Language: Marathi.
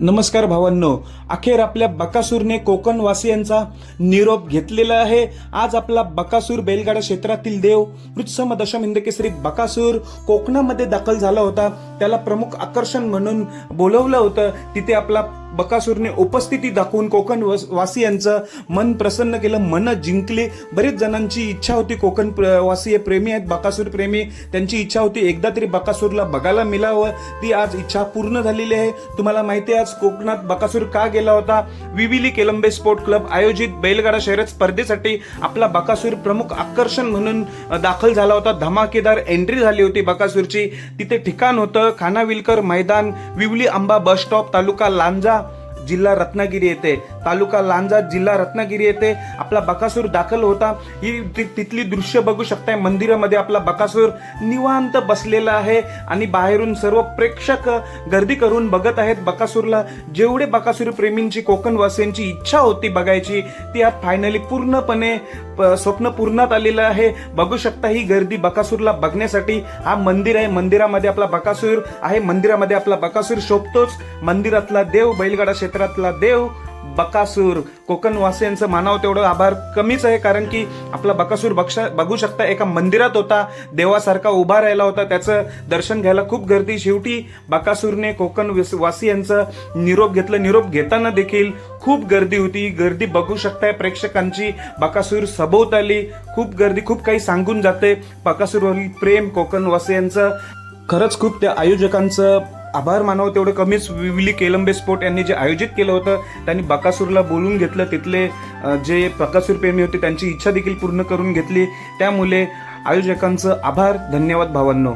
नमस्कार भावांनो अखेर आपल्या बकासूरने कोकणवासियांचा निरोप घेतलेला आहे. आज आपला बकासूर बैलगाडा क्षेत्रातील देव वृत्सम दशम हिंदकेसरी बकासूर कोकणामध्ये दाखल झाला होता. त्याला प्रमुख आकर्षण म्हणून बोलवलं होतं. तिथे आपला बकासूरने उपस्थिती दाखवून कोकण वस- वासियांचं मन प्रसन्न केलं मन जिंकले. बरेच जणांची इच्छा होती कोकण प्र- वासीय प्रेमी आहेत बकासूर प्रेमी. त्यांची इच्छा होती एकदा तरी बकासूरला बघायला मिळावं. ती आज इच्छा पूर्ण झालेली आहे. तुम्हाला माहिती आहे आज कोकणात बकासूर का गेला होता? विविली केलंबे स्पोर्ट क्लब आयोजित बैलगाडा शर्यत स्पर्धेसाठी आपला बकासूर प्रमुख आकर्षण म्हणून दाखल झाला होता. धमाकेदार एंट्री झाली होती बकासूरची. तिथे ठिकाण होतं खानाविलकर मैदान विवली आंबा बस स्टॉप तालुका लांजा. जिल्हा रत्नागिरी येथे तालुका लांजा जिल्हा रत्नागिरी येथे आपला बकासूर दाखल होता. ही तिथली दृश्य बघू शकताय. मंदिरामध्ये आपला बकासूर निवांत बसलेला आहे. आणि बाहेरून सर्व प्रेक्षक गर्दी करून बघत आहेत बकासूरला. जेवढे बकासूर प्रेमींची कोकणवासियांची इच्छा होती बघायची ती आज फायनली पूर्णपणे स्वप्न पूर्णात आलेलं आहे. बघू शकता ही गर्दी बकासूरला बघण्यासाठी. हा मंदिर आहे. मंदिरामध्ये आपला बकासूर आहे. मंदिरामध्ये आपला बकासूर शोभतोच. मंदिरातला देव बैलगाडा क्षेत्रातला देव बकासूर. कोकणवासियांचं मानावं तेवढं आभार कमीच आहे कारण की आपला बकासूर बक्षा बघू शकता एका मंदिरात होता देवासारखा उभा राहिला होता त्याचं दर्शन घ्यायला खूप गर्दी. शेवटी बकासूरने कोकण वासियांचं निरोप घेतलं. निरोप घेताना देखील खूप गर्दी होती. गर्दी बघू शकताय प्रेक्षकांची. बकासूर सभोवताली खूप गर्दी खूप काही सांगून जाते. बकासूरवरील प्रेम कोकणवासियांचं. खरंच खूप त्या आयोजकांचं आभार मानावं तेवढं कमीच विली केलंबे स्पोर्ट यांनी जे आयोजित केलं होतं त्यांनी बकासूरला बोलून घेतलं तिथले जे बकासूर प्रेमी होते त्यांची इच्छा देखील पूर्ण करून घेतली. त्यामुळे आयोजकांचं आभार धन्यवाद भावांनो.